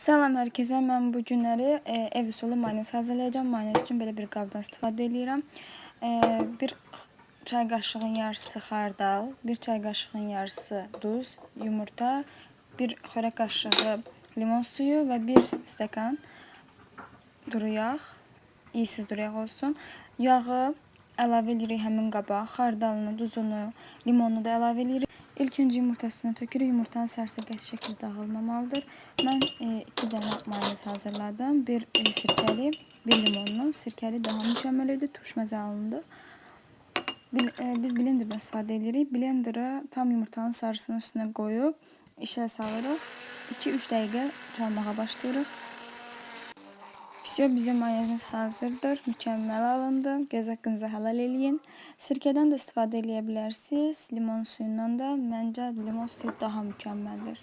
Salam herkese. Mən bu günləri e, ev usulü mayonez hazırlayacağım. Mayonez üçün belə bir qabdan istifadə edirəm. E, bir çay qaşığının yarısı xardal, bir çay qaşığının yarısı duz, yumurta, bir xörək qaşığı limon suyu və bir stəkan duru yağ, iyisiz olsun. Yağı əlavə edirik həmin qaba, xardalını, duzunu, limonunu da əlavə edirik. İlk öncə yumurtasını tökürük. Yumurtanın sarısı qəti şəkildə dağılmamalıdır. Mən 2 dənə mayonez hazırladım. Bir e, sirkəli, bir limonlu. Sirkəli daha mükəmməl idi, turş məzə alındı. Bil- e, Biz blenderdan istifadə edirik. Blendera tam yumurtanın sarısını üstünə qoyub işə salırıq. 2-3 dəqiqə çalmağa başlayırıq pişiyor. Bizim mayonez hazırdır. Mükemmel alındı. Göz hakkınızı helal eləyin. Sirkədən də istifadə eləyə bilərsiniz. Limon suyundan da. Məncə limon suyu daha mükəmməldir.